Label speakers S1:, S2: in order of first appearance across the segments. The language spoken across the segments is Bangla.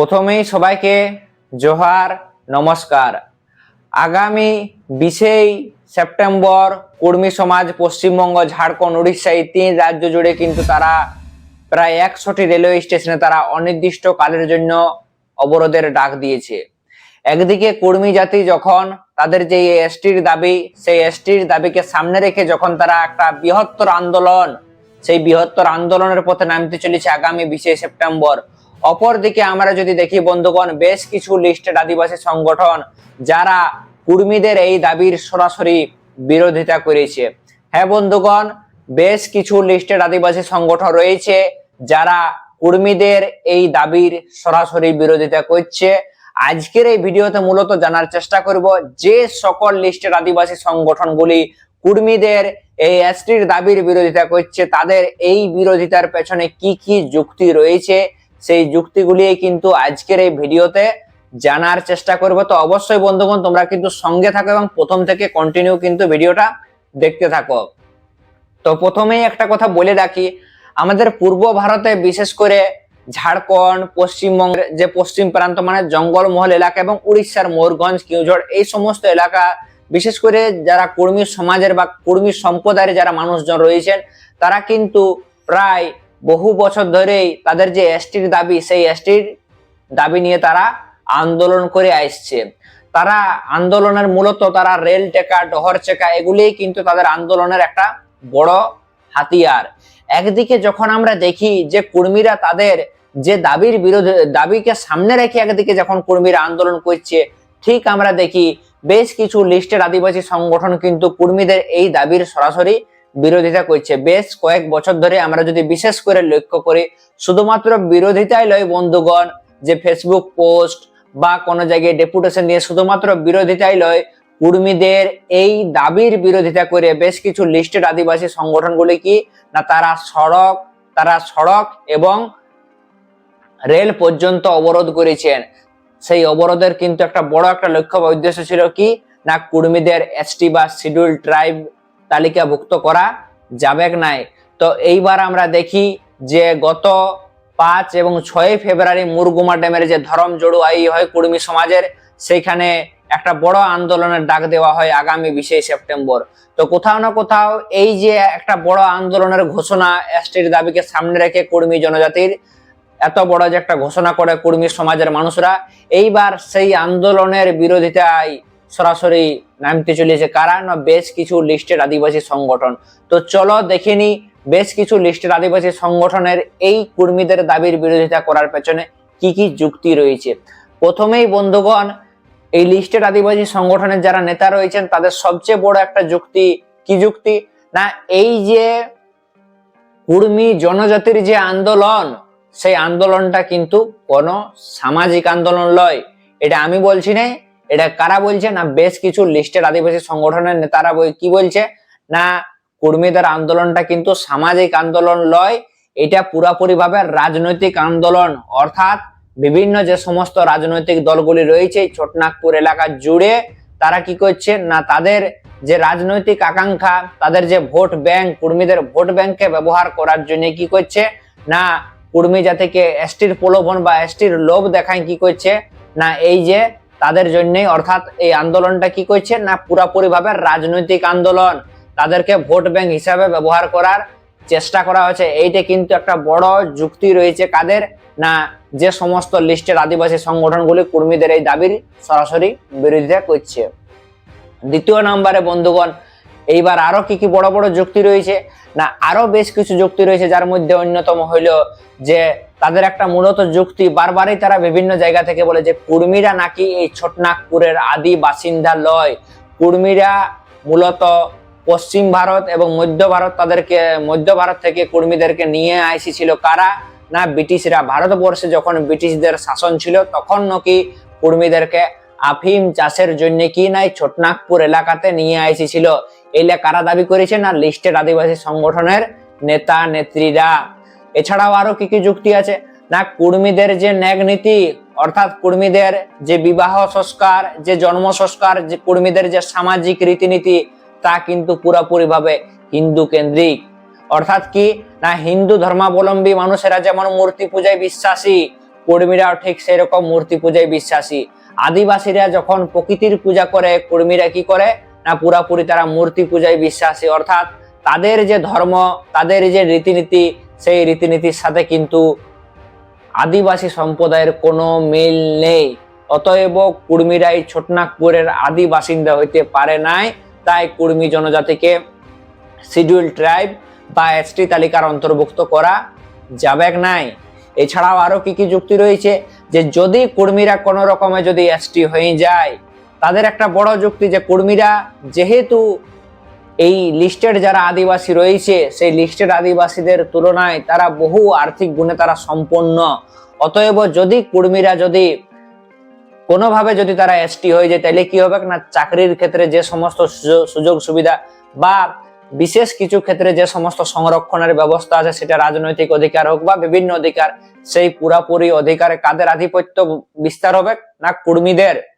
S1: প্রথমেই সবাইকে জোহার, নমস্কার। আগামী বিশেই সেপ্টেম্বর, কর্মী সমাজ, পশ্চিমবঙ্গ, ঝাড়খণ্ড, উড়িষ্যা, এই তিন রাজ্য জুড়ে কিন্তু তারা প্রায় একশোটি রেলওয়ে স্টেশনে তারা অনির্দিষ্ট কালের জন্য অবরোধের ডাক দিয়েছে। একদিকে কর্মী জাতি যখন তাদের যে এসটির দাবি, সেই এসটির দাবিকে সামনে রেখে যখন তারা একটা বৃহত্তর আন্দোলন, সেই বৃহত্তর আন্দোলনের পথে নামতে চলেছে আগামী বিশে সেপ্টেম্বর অপরদিকে আমরা যদি দেখি, বন্ধুগণ, বেশ কিছু লিস্টেড আদিবাসী সংগঠন যারা কর্মীদের এই দাবির সরাসরি বিরোধিতা করেছে। হ্যাঁ বন্ধুগণ, বেশ কিছু লিস্টেড আদিবাসী সংগঠন রয়েছে যারা কর্মীদের এই দাবির সরাসরি বিরোধিতা করছে। আজকের এই ভিডিওতে মূলত জানার চেষ্টা করব যে সকল লিস্টেড আদিবাসী সংগঠনগুলি কর্মীদের এই এসটির দাবির বিরোধিতা করছে, তাদের এই বিরোধিতার পেছনে কি কি যুক্তি রয়েছে সেই যুক্তিগুলি কিন্তু আজকের এই ভিডিওতে জানার চেষ্টা করব। তো অবশ্যই বন্ধুগণ, তোমরা কিন্তু সঙ্গে থাকো এবং প্রথম থেকে কন্টিনিউ কিন্তু ভিডিওটা দেখতে থাকো। তো প্রথমেই একটা কথা বলে রাখি, আমাদের পূর্ব ভারতে বিশেষ করে ঝাড়খণ্ড, পশ্চিমবঙ্গের যে পশ্চিম প্রান্ত মানে জঙ্গলমহল এলাকা এবং উড়িষ্যার ময়ূরগঞ্জ কিউঝড়, এই সমস্ত এলাকা, বিশেষ করে যারা কর্মী সমাজের বা কর্মী সম্প্রদায়ের যারা মানুষজন রয়েছেন, তারা কিন্তু প্রায় বহু বছর ধরেই তাদের যে এসটির দাবি, সেই এসটির দাবি নিয়ে তারা আন্দোলন করে আসছে। তারা আন্দোলনের মূলত তারা রেল টেকা, ডহর চেকা এগুলিই কিন্তু তাদের আন্দোলনের একটা বড় হাতিয়ার। একদিকে যখন আমরা দেখি যে কর্মীরা তাদের যে দাবির বিরোধী দাবিকে সামনে রেখে একদিকে যখন কর্মীরা আন্দোলন করছে, ঠিক আমরা দেখি বেশ কিছু লিস্টের আদিবাসী সংগঠন কিন্তু কর্মীদের এই দাবির সরাসরি বিরোধিতা করছে। বেশ কয়েক বছর ধরে আমরা যদি বিশেষ করে লক্ষ্য করি, শুধুমাত্র বিরোধিতাই লয় বন্ধুগণ, যে ফেসবুক পোস্ট বা কোনো জায়গায় ডেপুটেশন দিয়ে শুধুমাত্র বিরোধিতাই লয় কর্মীদের এই দাবির বিরোধিতা করে বেশ কিছু লিস্টেড আদিবাসী সংগঠনগুলি কি না তারা সড়ক তারা সড়ক এবং রেল পর্যন্ত অবরোধ করেছেন। সেই অবরোধের কিন্তু একটা বড় একটা লক্ষ্য বা উদ্দেশ্য ছিল কি? না, কর্মীদের এসটি বা শিডিউল ট্রাইব তালিকাভুক্ত করা যাবে নাই? তো এইবার আমরা দেখি যে গত পাঁচ এবং ছয় ফেব্রুয়ারি মুরগুমা ড্যামের যে ধরম জড়ুয়াই হয় কর্মী সমাজের, সেইখানে একটা বড় আন্দোলনের ডাক দেওয়া হয় আগামী বিশে সেপ্টেম্বর। তো কোথাও না কোথাও এই যে একটা বড় আন্দোলনের ঘোষণা এসটির দাবিকে সামনে রেখে কর্মী জনজাতির এত বড় যে একটা ঘোষণা করে কর্মী সমাজের মানুষরা, এইবার সেই আন্দোলনের বিরোধিতায় সরাসরি নামতে চলেছে কারা? না, বেশ কিছু লিস্টেড আদিবাসী সংগঠন। তো চলো দেখে নি, বেশ কিছু লিস্টেড আদিবাসী সংগঠনের এই কর্মীদের দাবির বিরোধিতা করার পেছনে কি কি যুক্তি রয়েছে। প্রথমেই বন্ধুগণ, এই লিস্টেড আদিবাসী সংগঠনের যারা নেতা রয়েছেন, তাদের সবচেয়ে বড় একটা যুক্তি, কি যুক্তি? না, এই যে কুর্মী জনজাতির যে আন্দোলন, সেই আন্দোলনটা কিন্তু কোনো সামাজিক আন্দোলন লয়। এটা আমি বলছি না এটা কারা বলছে না বেশ কিছু লিস্টেড আদিবাসী সংগঠনের নেতারা কি বলছে? না, কর্মীদের আন্দোলনটা কিন্তু সামাজিক আন্দোলন লয়, এটা পুরাপুরি ভাবে রাজনৈতিক আন্দোলন। অর্থাৎ বিভিন্ন যে সমস্ত রাজনৈতিক দলগুলি রয়েছে, ছোটনাগপুর এলাকা জুড়ে, তারা কি করছে? না, তাদের যে রাজনৈতিক আকাঙ্ক্ষা, তাদের যে ভোট ব্যাংক, কর্মীদের ভোট ব্যাংককে ব্যবহার করার জন্য কি করছে? না, কর্মী জাতিকে এসটির প্রলোভন বা এসটির লোভ দেখায় কি করছে? না, এই যে তাদের জন্যই, অর্থাৎ এই আন্দোলনটা কি করছে না পুরাপুরি ভাবে রাজনৈতিক আন্দোলন? তাদেরকে ভোট ব্যাংক হিসাবে ব্যবহার করার চেষ্টা করা হয়েছে এইটা কিন্তু একটা বড় যুক্তি রয়েছে কাদের? না, যে সমস্ত লিস্টের আদিবাসী সংগঠনগুলি কর্মীদের এই দাবির সরাসরি বিরোধিতা করছে। দ্বিতীয় নম্বরে, বন্ধুগণ এইবার আরও কি কি বড় বড় যুক্তি রয়েছে? না, আরও বেশ কিছু যুক্তি রয়েছে, যার মধ্যে অন্যতম হইল যে, তাদের একটা মূলত যুক্তি বারবারই তারা বিভিন্ন জায়গা থেকে বলে যে, কুর্মীরা নাকি এই ছোটনাগপুরের আদি বাসিন্দা লয়। কুর্মীরা মূলত পশ্চিম ভারত এবং মধ্য ভারত তাদেরকে, মধ্য ভারত থেকে কর্মীদেরকে নিয়ে আইসিছিল কারা? না, ব্রিটিশরা। ভারতবর্ষে যখন ব্রিটিশদের শাসন ছিল, তখন নাকি কর্মীদেরকে আফিম চাষের জন্য কি নাই ছোটনাগপুর এলাকাতে নিয়ে আইসিছিল। এইলে কারা দাবি করেছে না লিস্টেড আদিবাসী সংগঠনের নেতা, নেত্রীরা। এছাড়াও আরও কি কি যুক্তি আছে? না, কর্মীদের যে ন্যাগ নীতি, অর্থাৎ কর্মীদের যে বিবাহ সংস্কার, যে জন্ম সংস্কার, যে কর্মীদের যে সামাজিক রীতিনীতি, তা কিন্তু পুরোপুরি ভাবে হিন্দু কেন্দ্রিক। অর্থাৎ কি? না, হিন্দু ধর্মাবলম্বী মানুষেরা যেমন মূর্তি পূজায় বিশ্বাসী, কর্মীরাও ঠিক সেরকম মূর্তি পূজায় বিশ্বাসী। আদিবাসীরা যখন প্রকৃতির পূজা করে, কর্মীরা কি করে? পুরাপুরি তারা মূর্তি পূজায় বিশ্বাসী। অর্থাৎ তাদের যে ধর্ম, তাদের যে রীতিনীতি, সেই রীতিনীতির সাথে কিন্তু আদিবাসী সম্প্রদায়ের কোনো মিল নেই। অতএব কুর্মীরা এই ছোটনাগপুরের আদি বাসিন্দা হইতে পারে নাই, তাই কুর্মী জনজাতিকে শিডিউল ট্রাইব বা এসটি তালিকার অন্তর্ভুক্ত করা যাবে নাই। এছাড়াও আরও কি কি যুক্তি রয়েছে যে যদি কর্মীরা কোনো রকমে যদি এসটি হয়ে যায় তাদের একটা বড় যুক্তি যে কর্মীরা যেহেতু এই লিস্টেড যারা আদিবাসী রয়েছে, সেই লিস্টেড আদিবাসীদের তুলনায় তারা বহু আর্থিক গুণে তারা সম্পন্ন। অতএব যদি কর্মীরা যদি কোনোভাবে যদি তারা এসটি হয়ে যায়, তাহলে কি হবে না? চাকরির ক্ষেত্রে যে সমস্ত সুযোগ- সুবিধা বা বিশেষ কিছু ক্ষেত্রে যে সমস্ত সংরক্ষণের ব্যবস্থা আছে, সেটা রাজনৈতিক অধিকার হোক বা বিভিন্ন অধিকার, সেই পুরাপুরি অধিকারে কাদের আধিপত্য বিস্তার হবে না কর্মীদের?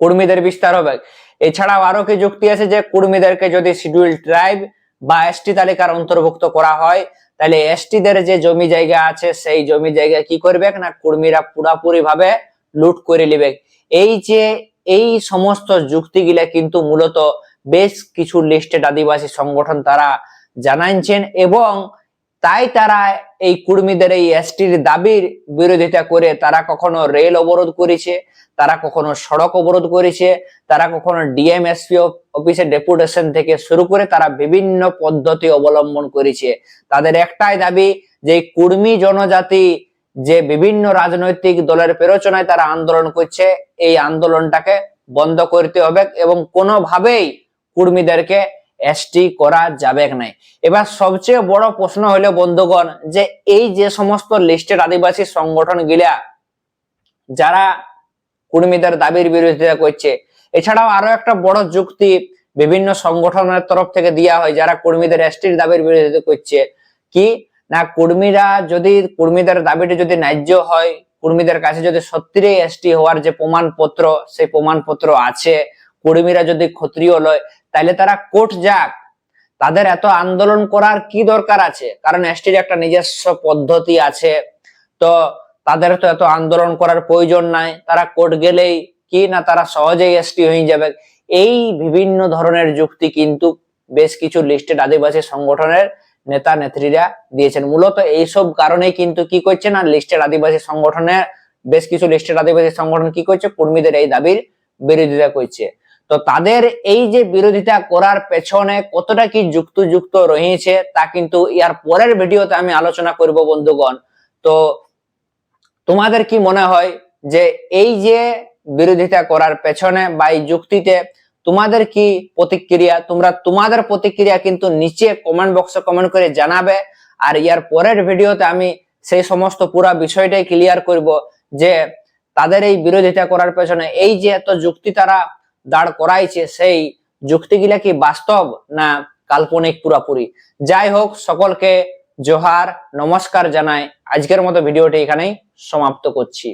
S1: কর্মীদের বিস্তার হবে। এছাড়াও আরও কি যুক্তি আছে যে কর্মীদেরকে যদি শিডিউল ট্রাইব বা এসটি তালিকার অন্তর্ভুক্ত করা হয়, তাহলে এসটিদের যে জমি জায়গা আছে, সেই জমি জায়গা কি করবে? না, কর্মীরা পুরাপুরি ভাবে লুট করে নেবে। এই যে, এই সমস্ত যুক্তিগুলা কিন্তু মূলত বেশ কিছু লিস্টেড আদিবাসী সংগঠন তারা জানাইছেন এবং তাই তারা এই কর্মীদের এই এসটির দাবির বিরোধিতা করে তারা কখনো রেল অবরোধ করেছে, তারা কখনো সড়ক অবরোধ করেছে, তারা কখনো ডিএমএসপি অফিসের ডেপুটেশন থেকে শুরু করে তারা বিভিন্ন পদ্ধতি অবলম্বন করেছে। তাদের একটাই দাবি যে কুর্মী জনজাতি যে বিভিন্ন রাজনৈতিক দলের প্ররোচনায় তারা আন্দোলন করছে, এই আন্দোলনটাকে বন্ধ করতে হবে এবং কোনোভাবেই কুর্মীদেরকে এসটি করা যাবে নাই? এবার সবচেয়ে বড় প্রশ্ন হলো, বন্ধুগণ, যে এই যে সমস্ত লিস্টেড আদিবাসী সংগঠন গিলা যারা কুর্মীদের দাবির বিরোধিতা করছে, এছাড়াও আরও একটা বড় যুক্তি বিভিন্ন সংগঠনের তরফ থেকে দেওয়া হয়, যারা কর্মীদের এসটির দাবির বিরোধিতা করছে, কি না কর্মীরা যদি কর্মীদের দাবিটি যদি ন্যায্য হয়, কর্মীদের কাছে যদি সত্যি এসটি হওয়ার যে প্রমাণপত্র, সেই প্রমাণপত্র আছে, কর্মীরা যদি ক্ষত্রিয় লয় তাহলে তারা কোর্ট যাক। তাদের এত আন্দোলন করার কি দরকার আছে? কারণ এসটির একটা নিজস্ব পদ্ধতি আছে। তো তাদের তো এত আন্দোলন করার প্রয়োজন নাই। তারা কোর্ট গেলেই কি না তারা সহজেই এসটি হয়ে যাবে। এই বিভিন্ন ধরনের যুক্তি কিন্তু বেশ কিছু লিস্টেড আদিবাসী সংগঠনের নেতা, নেত্রীরা দিয়েছেন। মূলত এইসব কারণেই কিন্তু কি করছে না, লিস্টেড আদিবাসী সংগঠনের, বেশ কিছু লিস্টেড আদিবাসী সংগঠন কি করছে, কর্মীদের এই দাবির বিরোধিতা করছে। তো তাদের এই যে বিরোধিতা করার পেছনে কতটা কি যুক্তযুক্ত রয়েছে, তা কিন্তু ইয়ার পরের ভিডিওতে আমি আলোচনা করব বন্ধুগণ। তো তোমাদের কি মনে হয় যে এই যে বিরোধিতা করার পেছনে বা এই যুক্তিতে তোমাদের কি প্রতিক্রিয়া? তোমরা তোমাদের প্রতিক্রিয়া কিন্তু নিচে কমেন্ট বক্সে কমেন্ট করে জানাবে। আর ইয়ার পরের ভিডিওতে আমি সেই সমস্ত পুরা বিষয়টাই ক্লিয়ার করব যে তাদের এই বিরোধিতা করার পেছনে এই যে এত যুক্তি তারা দাঁড় করাইছে সেই যুক্তিগুলা কি বাস্তব না কাল্পনিক পুরাপুরি? যাই হোক, সকলকে জোহার, নমস্কার জানাই। আজকের মতো ভিডিওটি এখানেই সমাপ্ত করছি।